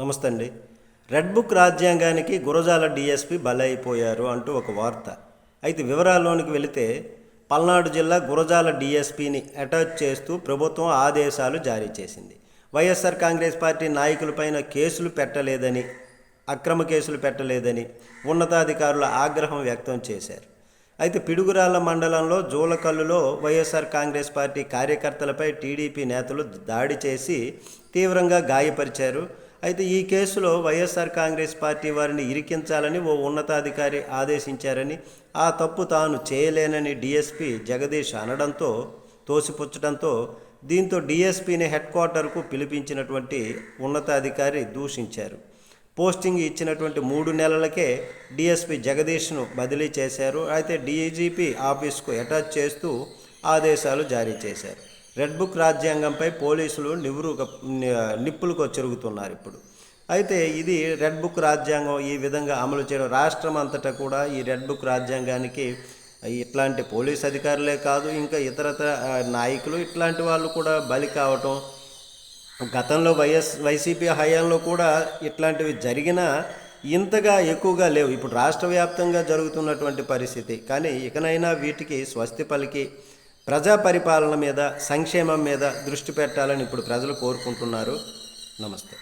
నమస్తే అండి. Red book రాజ్యాంగానికి గురజాల డిఎస్పి బలైపోయారు అంటూ ఒక వార్త. అయితే వివరాల్లోనికి వెళితే పల్నాడు జిల్లా గురజాల డిఎస్పిని అటాచ్ చేస్తూ ప్రభుత్వం ఆదేశాలు జారీ చేసింది. వైఎస్ఆర్ కాంగ్రెస్ పార్టీ నాయకులపైన కేసులు పెట్టలేదని అక్రమ కేసులు పెట్టలేదని ఉన్నతాధికారుల ఆగ్రహం వ్యక్తం చేశారు. అయితే పిడుగురాళ్ళ మండలంలో జూలకల్లులో వైఎస్ఆర్ కాంగ్రెస్ పార్టీ కార్యకర్తలపై టీడీపీ నేతలు దాడి చేసి తీవ్రంగా గాయపరిచారు. అయితే ఈ కేసులో వైఎస్ఆర్ కాంగ్రెస్ పార్టీ వారిని ఇరికించాలని ఓ ఉన్నతాధికారి ఆదేశించారని ఆ తప్పు తాను చేయలేనని డీఎస్పీ జగదీష్ అనడంతో తోసిపుచ్చడంతో దీంతో డీఎస్పీని హెడ్ క్వార్టర్కు పిలిపించినటువంటి ఉన్నతాధికారి దూషించారు. పోస్టింగ్ ఇచ్చినటువంటి మూడు నెలలకే డిఎస్పి జగదీష్ను బదిలీ చేశారు. అయితే డీజీపీ ఆఫీస్కు అటాచ్ చేస్తూ ఆదేశాలు జారీ చేశారు. రెడ్ బుక్ రాజ్యాంగంపై పోలీసులు నివురు నిప్పులకు చెరుగుతున్నారు ఇప్పుడు. అయితే ఇది రెడ్ బుక్ రాజ్యాంగం ఈ విధంగా అమలు చేయడం రాష్ట్రం అంతటా కూడా ఈ రెడ్ బుక్ రాజ్యాంగానికి ఇట్లాంటి పోలీస్ అధికారులే కాదు ఇంకా ఇతరతర నాయకులు ఇట్లాంటి వాళ్ళు కూడా బలి కావటం గతంలో వైఎస్ వైసీపీ హయాంలో కూడా ఇట్లాంటివి జరిగినా ఇంతగా ఎక్కువగా లేవు. ఇప్పుడు రాష్ట్ర వ్యాప్తంగా జరుగుతున్నటువంటి పరిస్థితి. కానీ ఇకనైనా వీటికి స్వస్తి పలికి ప్రజా పరిపాలన మీద సంక్షేమం మీద దృష్టి పెట్టాలని ఇప్పుడు ప్రజలు కోరుకుంటున్నారు. నమస్తే.